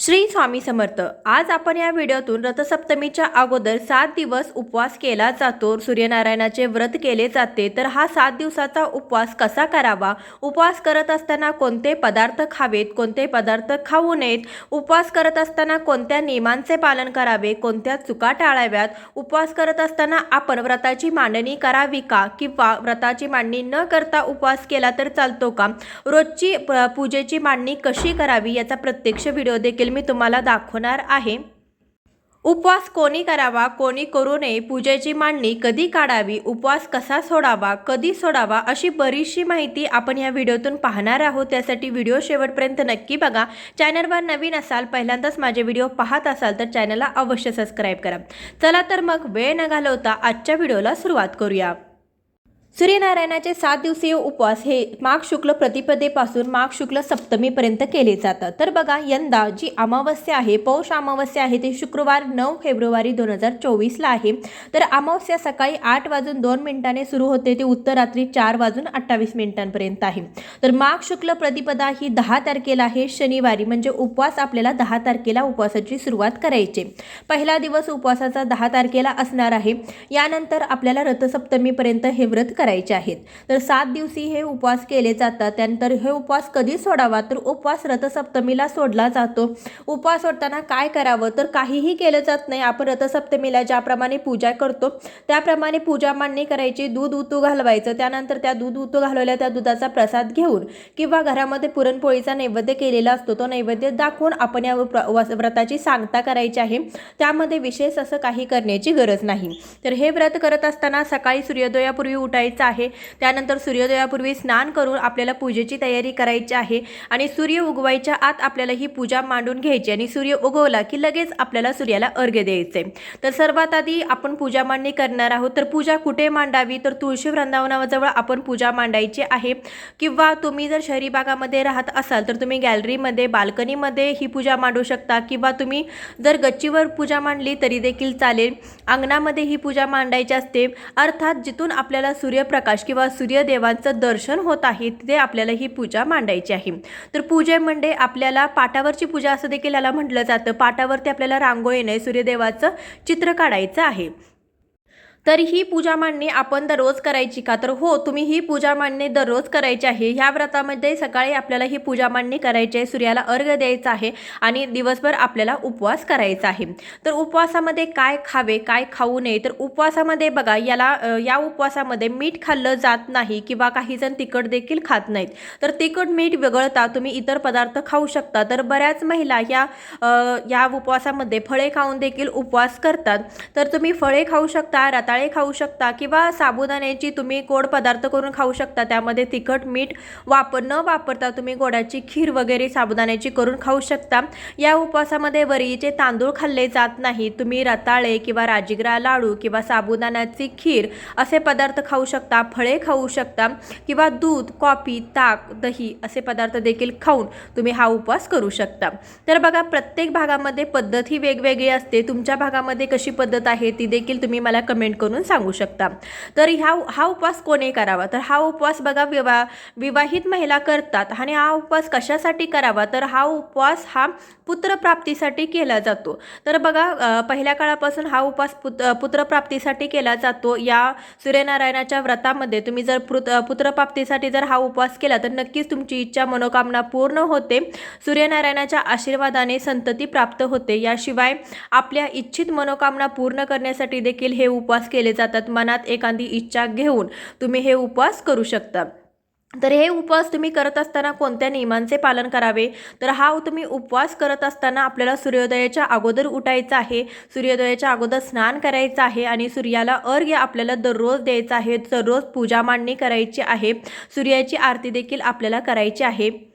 श्री स्वामी समर्थ. आज आपण या व्हिडिओतून रथसप्तमीच्या अगोदर सात दिवस उपवास केला जातो. सूर्यनारायणाचे व्रत केले जाते. तर हा सात दिवसाचा उपवास कसा करावा? उपवास करत असताना कोणते पदार्थ खावेत? कोणते पदार्थ खाऊ नयेत? उपवास करत असताना कोणत्या नियमांचे पालन करावे? कोणत्या चुका टाळाव्यात? उपवास करत असताना आपण व्रताची मांडणी करावी का? किंवा व्रताची मांडणी न करता उपवास केला तर चालतो का? रोजची प- पूजेची मांडणी कशी करावी याचा प्रत्यक्ष व्हिडिओ देखील मी तुम्हाला दाखवणार आहे. उपवास कोणी करावा कोणी करू नये पूजेची मांडणी कधी काढावी उपवास कसा सोडावा कधी सोडावा अशी बरीचशी माहिती आपण या व्हिडिओतून पाहणार आहोत. त्यासाठी व्हिडिओ शेवटपर्यंत नक्की बघा. चॅनलवर नवीन असाल पहिल्यांदाच माझे व्हिडिओ पाहत असाल तर चॅनलला अवश्य सबस्क्राईब करा. चला तर मग वेळ न घालवता आजच्या व्हिडिओला सुरुवात करूया. सूर्यनारायणाचे सात दिवसीय उपवास हे माघ शुक्ल प्रतिपदेपासून माघ शुक्ल सप्तमीपर्यंत केले जातात. तर बघा यंदा जी अमावस्या आहे पौष अमावस्या आहे ती शुक्रवार नऊ फेब्रुवारी दोन हजार चोवीसला आहे. तर अमावस्या सकाळी आठ वाजून दोन मिनिटाने सुरू होते ते उत्तर रात्री चार वाजून अठ्ठावीस मिनिटांपर्यंत आहे. तर माघ शुक्ल प्रतिपदा ही दहा तारखेला आहे शनिवारी म्हणजे उपवास आपल्याला दहा तारखेला उपवासाची सुरुवात करायची. पहिला दिवस उपवासाचा दहा तारखेला असणार आहे. यानंतर आपल्याला रथसप्तमीपर्यंत हे व्रत करायचे आहेत. तर सात दिवशी हे उपवास केले जातात. त्यानंतर हे उपवास कधी सोडावा? तर उपवास रथसप्तमीला सोडला जातो. उपवास सोडताना काय करावं? तर काहीही केलं जात नाही. आपण रथसप्तमीला ज्याप्रमाणे पूजा करतो त्याप्रमाणे पूजा मांडणी करायची. दूध उतू घालवायचं. त्यानंतर त्या दूध उतू घालवल्या त्या दुधाचा प्रसाद घेऊन किंवा घरामध्ये पुरणपोळीचा नैवेद्य केलेला असतो. तो नैवेद्य दाखवून आपण या व्रताची सांगता करायची आहे. त्यामध्ये विशेष असं काही करण्याची गरज नाही. तर हे व्रत करत असताना सकाळी सूर्योदयापूर्वी उठायचं आहे. त्यानंतर सूर्योदयापूर्वी स्नान करून आपल्याला पूजेची तयारी करायची आहे आणि सूर्य उगवायच्या आत आपल्याला ही पूजा मांडून घ्यायची आणि सूर्य उगवला की लगेच आपल्याला सूर्याला अर्घ्य द्यायचे. तर सर्वात आधी आपण पूजा मांडणी करणार आहोत. तर पूजा कुठे मांडावी? तर तुळशी वृंदावनाजवळ आपण पूजा मांडायची आहे. किंवा तुम्ही जर शहरी भागामध्ये राहत असाल तर तुम्ही गॅलरीमध्ये बाल्कनीमध्ये ही पूजा मांडू शकता. किंवा तुम्ही जर गच्चीवर पूजा मांडली तरी देखील चालेल. अंगणामध्ये ही पूजा मांडायची असते. अर्थात जिथून आपल्याला सूर्य सूर्यप्रकाश किंवा सूर्यदेवांचं दर्शन होत आहे तिथे आपल्याला ही पूजा मांडायची आहे. तर पूजेमध्ये म्हणजे आपल्याला पाटावरची पूजा असं देखील याला म्हटलं जातं. पाटावरती आपल्याला रांगोळीने सूर्यदेवाचं चित्र काढायचं आहे. तर ही पूजा मांडणी आपण दररोज करायची का? तर हो तुम्ही ही पूजा मांडणी दररोज करायची आहे. ह्या व्रतामध्ये सकाळी आपल्याला ही पूजा मांडणी करायची आहे. सूर्याला अर्घ द्यायचा आहे आणि दिवसभर आपल्याला उपवास करायचा आहे. तर उपवासामध्ये काय खावे काय खाऊ नये? तर उपवासामध्ये बघा याला या उपवासामध्ये मीठ खाल्लं जात नाही किंवा काही जण तिखट देखील खात नाहीत. तर तिखट मीठ वगळता तुम्ही इतर पदार्थ खाऊ शकता. तर बऱ्याच महिला या या उपवासामध्ये फळे खाऊन देखील उपवास करतात. तर तुम्ही फळे खाऊ शकता रताळ खाऊ शकता किंवा साबुदाण्याची तुम्ही गोड पदार्थ करून खाऊ शकता. त्यामध्ये तिखट मीठ वापर न वापरता तुम्ही गोडाची खीर वगैरे साबुदाण्याची करून खाऊ शकता. या उपवासामध्ये वरीचे तांदूळ खाल्ले जात नाही. तुम्ही रताळे किंवा राजगिरा लाडू किंवा साबुदाण्याची खीर असे पदार्थ खाऊ शकता फळे खाऊ शकता किंवा दूध कॉफी ताक दही असे पदार्थ देखील खाऊन तुम्ही हा उपवास करू शकता. तर बघा प्रत्येक भागामध्ये पद्धत ही वेगवेगळी असते. तुमच्या भागामध्ये कशी पद्धत आहे ती देखील तुम्ही मला कमेंट करून सांगू शकता. तर ह्या हा उपवास कोणी करावा? तर हा उपवास बघा विवाह विवाहित महिला करतात आणि हा उपवास कशासाठी करावा? तर हा उपवास हा पुत्रप्राप्तीसाठी केला जातो. तर बघा पहिल्या काळापासून हा उपवास पुत पुत्रप्राप्तीसाठी केला जातो. या सूर्यनारायणाच्या व्रतामध्ये तुम्ही जर पुत पुत्रप्राप्तीसाठी जर हा उपवास केला तर नक्कीच तुमची इच्छा मनोकामना पूर्ण होते. सूर्यनारायणाच्या आशीर्वादाने संतती प्राप्त होते. याशिवाय आपल्या इच्छित मनोकामना पूर्ण करण्यासाठी देखील हे उपवास केले जातात. मनात एखादी इच्छा घेऊन तुम्ही हे उपवास करू शकता. तर हे उपवास तुम्ही करत असताना कोणत्या नियमांचे पालन करावे? तर हा तुम्ही उपवास करत असताना आपल्याला सूर्योदयाच्या अगोदर उठायचं आहे. सूर्योदयाच्या अगोदर स्नान करायचं आहे आणि सूर्याला अर्घ्य आपल्याला दररोज द्यायचं आहे. दररोज पूजा मांडणी करायची आहे. सूर्याची आरती देखील आपल्याला करायची आहे.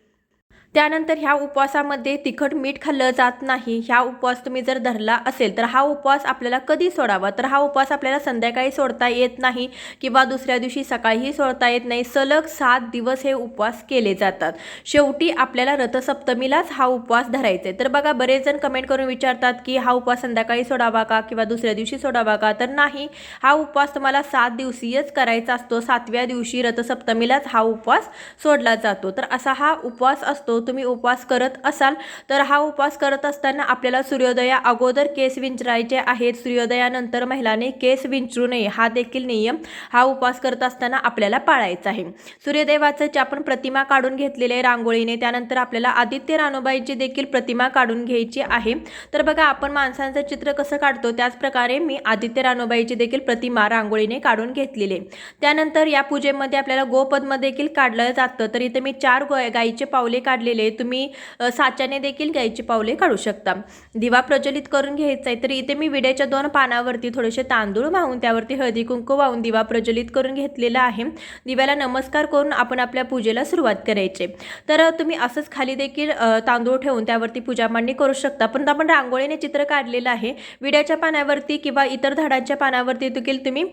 त्यानंतर ह्या उपवासामध्ये तिखट मीठ खाल्लं जात नाही. ह्या उपवास तुम्ही जर धरला असेल तर हा उपवास आपल्याला कधी सोडावा? तर हा उपवास आपल्याला संध्याकाळी सोडता येत नाही किंवा दुसऱ्या दिवशी सकाळीही सोडता येत नाही. सलग सात दिवस हे उपवास केले जातात. शेवटी आपल्याला रथसप्तमीलाच हा उपवास धरायचा आहे. तर बघा बरेच जण कमेंट करून विचारतात की हा उपवास संध्याकाळी सोडावा का किंवा दुसऱ्या दिवशी सोडावा का? तर नाही. हा उपवास तुम्हाला सात दिवसीयच करायचा असतो. सातव्या दिवशी रथसप्तमीलाच हा उपवास सोडला जातो. तर असा हा उपवास असतो. तुम्ही उपवास करत असाल तर हा उपवास करत असताना आपल्याला सूर्योदया अगोदर केस विंचरायचे आहेत. सूर्योदयानंतर महिलांनी केस विंचरू नये हा देखील नियम हा उपवास करत असताना आपल्याला पाळायचा आहे. सूर्यदेवाचं जे आपण प्रतिमा काढून घेतलेले आहे रांगोळीने त्यानंतर आपल्याला आदित्य रानूबाईची देखील प्रतिमा काढून घ्यायची आहे. तर बघा आपण माणसांचं चित्र कसं काढतो त्याचप्रकारे मी आदित्य रानूबाईची देखील प्रतिमा रांगोळीने काढून घेतलेली आहे. त्यानंतर या पूजेमध्ये आपल्याला गोपद्म देखील काढलं जातं. तर इथे मी चार गो गाईचे पावले काढले काढलेले तुम्ही साच्याने देखील घ्यायची पावले काढू शकता. दिवा प्रज्वलित करून घ्यायचा आहे तर इथे मी विड्याच्या दोन पानावरती थोडेसे तांदूळ वाहून त्यावरती हळदी कुंकू वाहून दिवा प्रज्वलित करून घेतलेला आहे. दिव्याला नमस्कार करून आपण आपल्या पूजेला सुरुवात करायची. तर तुम्ही असंच खाली देखील तांदूळ ठेवून त्यावरती पूजा मांडणी करू शकता. पण आपण रांगोळीने चित्र काढलेलं आहे. विड्याच्या पानावरती किंवा इतर झाडांच्या पानावरती देखील तुम्ही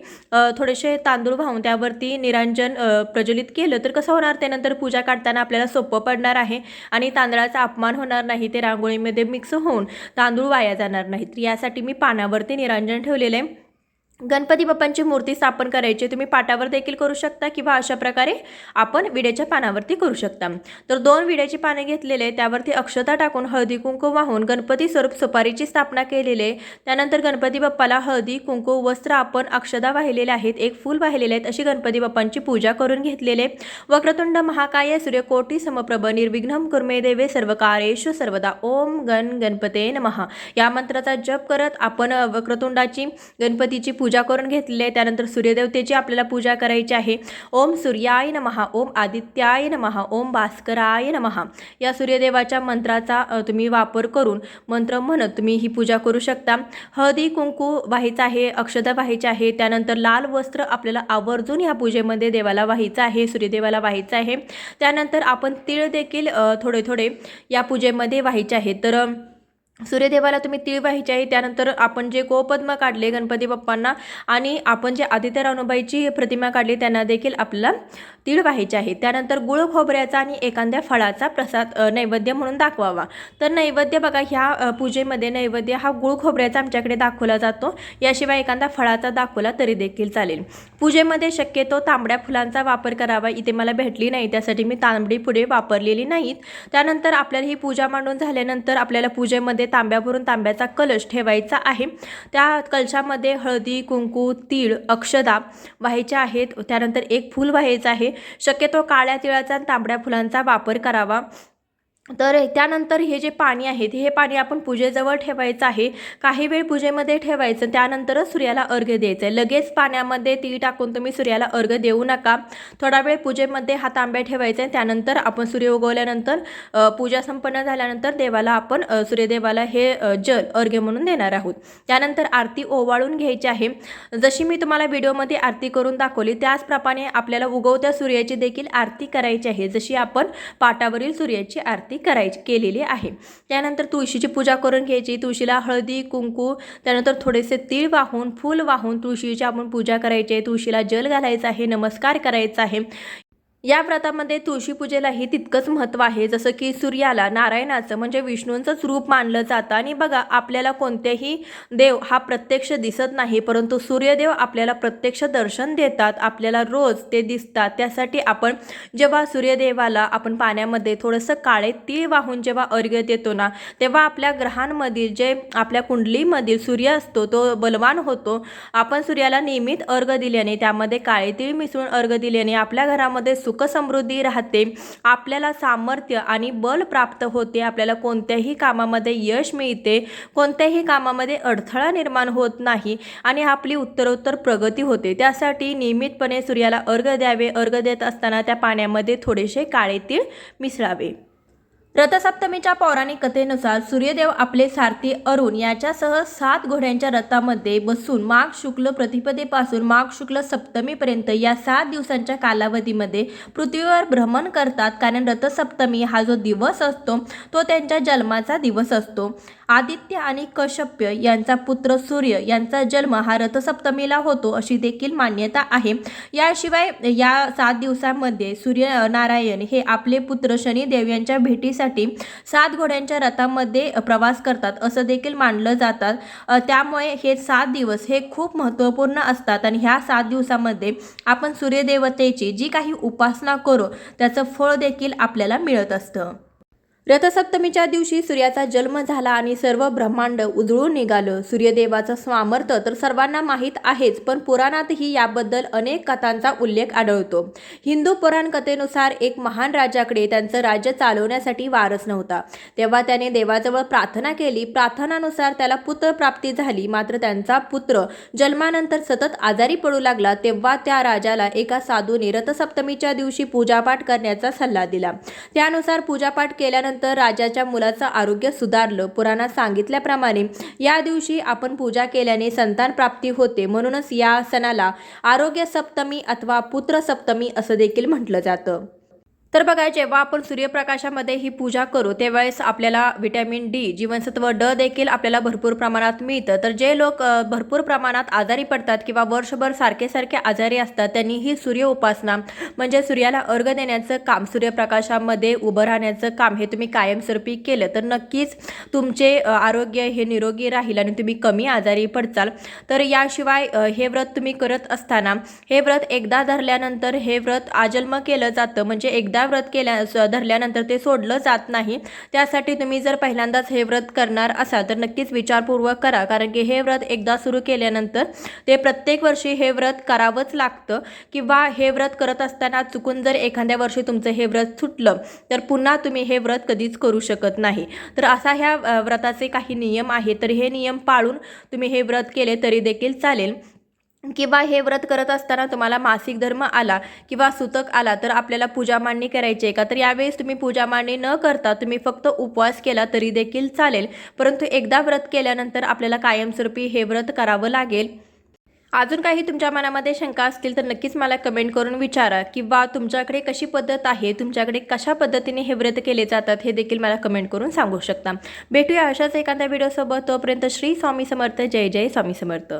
थोडेसे तांदूळ वाहून त्यावरती निरांजन प्रज्वलित केलं तर कसं होणार? त्यानंतर पूजा काढताना आपल्याला सोपं पडणार आहे. आणि तांदळाचा अपमान होणार नाही ते रांगोळीमध्ये मिक्स होऊन तांदूळ वाया जाणार नाहीत. यासाठी मी पानावरती निरांजन ठेवलेलं आहे. गणपती बाप्पांची मूर्ती स्थापन करायची तुम्ही पाटावर देखील करू शकता किंवा अशा प्रकारे आपण विड्याच्या पानावरती करू शकता. तर दोन विड्याची पाने घेतलेले त्यावरती अक्षता टाकून हळदी कुंकू वाहून गणपती स्वरूप सुपारीची स्थापना केलेली त्यानंतर गणपती बाप्पाला हळदी कुंकू वस्त्र आपण अक्षदा वाहिलेले आहेत एक फूल वाहिलेले आहेत अशी गणपती बाप्पांची पूजा करून घेतलेले वक्रतुंड महाकाय सूर्यकोटी समप्रभ निर्विघ्नम कुर्मे देवे सर्व सर्वदा. ओम गण गणपते नमहा या मंत्राचा जप करत आपण वक्रतुंडाची गणपतीची पूजा पूजा करून घेतलेली आहे त्यानंतर सूर्यदेवतेची आपल्याला पूजा करायची आहे. ओम सूर्याय नमहा ओम आदित्याय नमहा ओम भास्कराय नमहा या सूर्यदेवाच्या मंत्राचा तुम्ही वापर करून मंत्र म्हणत तुम्ही ही पूजा करू शकता. हळदी कुंकू व्हायचं आहे अक्षता व्हायची आहे. त्यानंतर लाल वस्त्र आपल्याला आवर्जून या पूजेमध्ये देवाला व्हायचं आहे सूर्यदेवाला व्हायचं आहे. त्यानंतर आपण तीळ देखील थोडे थोडे या पूजेमध्ये व्हायचे आहे. तर सूर्यदेवाला तुम्ही तीळ व्हायची आहे त्यानंतर आपण जे गोपद्म काढले गणपती बाप्पांना आणि आपण जे आदित्य रानूबाईची प्रतिमा काढली त्यांना देखील आपल्याला तीळ व्हायचे आहे. त्यानंतर गुळ खोबऱ्याचा आणि एखाद्या फळाचा प्रसाद नैवेद्य म्हणून दाखवावा. तर नैवेद्य बघा ह्या पूजेमध्ये नैवेद्य हा गुळ खोबऱ्याचा आमच्याकडे दाखवला जातो. याशिवाय एखादा फळाचा दाखवला तरी देखील चालेल. पूजेमध्ये शक्यतो तांबड्या फुलांचा वापर करावा. इथे मला भेटली नाही त्यासाठी मी तांबडी पुढे वापरलेली नाहीत. त्यानंतर आपल्याला ही पूजा मांडून झाल्यानंतर आपल्याला पूजेमध्ये तांब्यावरून तांब्याचा कलश ठेवायचा आहे. त्या कलशामध्ये हळदी कुंकू तीळ अक्षदा व्हायच्या आहेत. त्यानंतर एक फूल व्हायचं आहे. शक्यतो काळ्या तिळाचा आणि तांबड्या फुलांचा वापर करावा. तर त्यानंतर हे जे पाणी आहे हे पाणी आपण पूजेजवळ ठेवायचं आहे. काही वेळ पूजेमध्ये ठेवायचं त्यानंतरच सूर्याला अर्घ्य द्यायचं आहे. लगेच पाण्यामध्ये ती टाकून तुम्ही सूर्याला अर्घ्य देऊ नका. थोडा वेळ पूजेमध्ये हा तांब्या ठेवायचा आहे त्यानंतर आपण सूर्य उगवल्यानंतर पूजा संपन्न झाल्यानंतर देवाला आपण सूर्यदेवाला हे जल अर्घ्य म्हणून देणार आहोत. त्यानंतर आरती ओवाळून घ्यायची आहे. जशी मी तुम्हाला व्हिडिओमध्ये आरती करून दाखवली त्याचप्रमाणे आपल्याला उगवत्या सूर्याची देखील आरती करायची आहे. जशी आपण पाटावरील सूर्याची आरती करायची केलेली आहे. त्यानंतर तुळशीची पूजा करून घ्यायची. तुळशीला हळदी कुंकू त्यानंतर थोडेसे तीळ वाहून फूल वाहून तुळशीची आपण पूजा करायची आहे. तुळशीला जल घालायचं आहे नमस्कार करायचा आहे. या व्रतामध्ये तुळशी पूजेलाही तितकंच महत्त्व आहे जसं की सूर्याला नारायणाचं म्हणजे विष्णूंचंच रूप मानलं जातं. आणि बघा आपल्याला कोणतेही देव हा प्रत्यक्ष दिसत नाही परंतु सूर्यदेव आपल्याला प्रत्यक्ष दर्शन देतात आपल्याला रोज ते दिसतात. त्यासाठी आपण जेव्हा सूर्यदेवाला आपण पाण्यामध्ये थोडंसं काळे तीळ वाहून जेव्हा अर्घ्य देतो ना तेव्हा आपल्या ग्रहांमधील जे आपल्या कुंडलीमधील सूर्य असतो तो बलवान होतो. आपण सूर्याला नियमित अर्घ दिल्याने त्यामध्ये काळे तीळ मिसळून अर्घ दिल्याने आपल्या घरामध्ये सुख समृद्धी राहते. आपल्याला सामर्थ्य आणि बल प्राप्त होते. आपल्याला कोणत्याही कामामध्ये यश मिळते. कोणत्याही कामामध्ये अडथळा निर्माण होत नाही आणि आपली उत्तरोत्तर प्रगती होते. त्यासाठी नियमितपणे सूर्याला अर्घ द्यावे. अर्घ देत असताना त्या पाण्यामध्ये थोडेसे काळे तीळ मिसळावे. रथसप्तमीच्या पौराणिक कथेनुसार सूर्यदेव आपले सारथी अरुण याच्यासह सात घोड्यांच्या रथामध्ये बसून माघ शुक्ल प्रतिपदेपासून माघ शुक्ल सप्तमीपर्यंत या सात दिवसांच्या कालावधीमध्ये पृथ्वीवर भ्रमण करतात. कारण रथसप्तमी हा जो दिवस असतो तो त्यांच्या जन्माचा दिवस असतो. आदित्य आणि कश्यप्य यांचा पुत्र सूर्य यांचा जन्म हा रथसप्तमीला होतो अशी देखील मान्यता आहे. याशिवाय या सात दिवसांमध्ये सूर्यनारायण हे आपले पुत्र शनिदेव यांच्या भेटीसाठी सात घोड्यांच्या रथामध्ये प्रवास करतात असं देखील मानलं जातात. त्यामुळे हे सात दिवस हे खूप महत्त्वपूर्ण असतात आणि ह्या सात दिवसामध्ये आपण सूर्यदेवतेची जी काही उपासना करू त्याचं फळ देखील आपल्याला मिळत असतं. रथसप्तमीच्या दिवशी सूर्याचा जन्म झाला आणि सर्व ब्रह्मांड उजळून निघालं. सूर्यदेवाचं स्वामर्थ तर सर्वांना माहीत आहेच पण पुराणातही याबद्दल अनेक कथांचा उल्लेख आढळतो. हिंदू पुराण कथेनुसार एक महान राजाकडे त्यांचं राज्य चालवण्यासाठी वारस नव्हता. तेव्हा त्याने देवाजवळ प्रार्थना केली. प्रार्थनानुसार त्याला पुत्र प्राप्ती झाली. मात्र त्यांचा पुत्र जन्मानंतर सतत आजारी पडू लागला. तेव्हा त्या राजाला एका साधूने रथसप्तमीच्या दिवशी पूजापाठ करण्याचा सल्ला दिला. त्यानुसार पूजापाठ केल्यानंतर राजाच्या मुलाचं आरोग्य सुधारलं. पुराणात सांगितल्याप्रमाणे या दिवशी आपण पूजा केल्याने संतान प्राप्ती होते. म्हणूनच या सणाला आरोग्य सप्तमी अथवा पुत्र सप्तमी असं देखील म्हटलं जातं. तर बघा जेव्हा आपण सूर्यप्रकाशामध्ये ही पूजा करू त्यावेळेस आपल्याला व्हिटॅमिन डी जीवनसत्व ड देखील आपल्याला भरपूर प्रमाणात मिळतं. तर जे लोक भरपूर प्रमाणात आजारी पडतात किंवा वर्षभर सारखे सारखे आजारी असतात त्यांनी ही सूर्य उपासना म्हणजे सूर्याला अर्घ देण्याचं काम सूर्यप्रकाशामध्ये उभं राहण्याचं काम हे तुम्ही कायमस्वरूपी केलं. तर नक्कीच तुमचे आरोग्य हे निरोगी राहील आणि तुम्ही कमी आजारी पडचाल. तर याशिवाय हे व्रत तुम्ही करत असताना हे व्रत एकदा धरल्यानंतर हे व्रत आजन्म केलं जातं. म्हणजे एकदा व्रत केल्या धरल्यानंतर ते सोडलं जात नाही. त्यासाठी तुम्ही जर पहिल्यांदाच हे व्रत करणार असाल तर नक्कीच विचारपूर्वक करा. कारण की हे व्रत एकदा सुरू केल्यानंतर ते प्रत्येक वर्षी हे व्रत करावंच लागतं. किंवा हे व्रत करत असताना चुकून जर एखाद्या वर्षी तुमचं हे व्रत सुटलं तर पुन्हा तुम्ही हे व्रत कधीच करू शकत नाही. तर असा ह्या व्रताचे काही नियम आहे तर हे नियम पाळून तुम्ही हे व्रत केले तरी देखील चालेल. किंवा हे व्रत करत असताना तुम्हाला मासिक धर्म आला किंवा सुतक आला तर आपल्याला पूजा मांडणी करायची आहे का? तर यावेळेस तुम्ही पूजा मांडणी न करता तुम्ही फक्त उपवास केला तरी देखील चालेल. परंतु एकदा व्रत केल्यानंतर आपल्याला कायमस्वरूपी हे व्रत करावं लागेल. अजून काही तुमच्या मनामध्ये शंका असतील तर नक्कीच मला कमेंट करून विचारा. किंवा तुमच्याकडे कशी पद्धत आहे? तुमच्याकडे कशा पद्धतीने हे व्रत केले जातात? हे देखील मला कमेंट करून सांगू शकता. भेटूया अशाच एखाद्या व्हिडिओसोबत तोपर्यंत श्री स्वामी समर्थ. जय जय स्वामी समर्थ.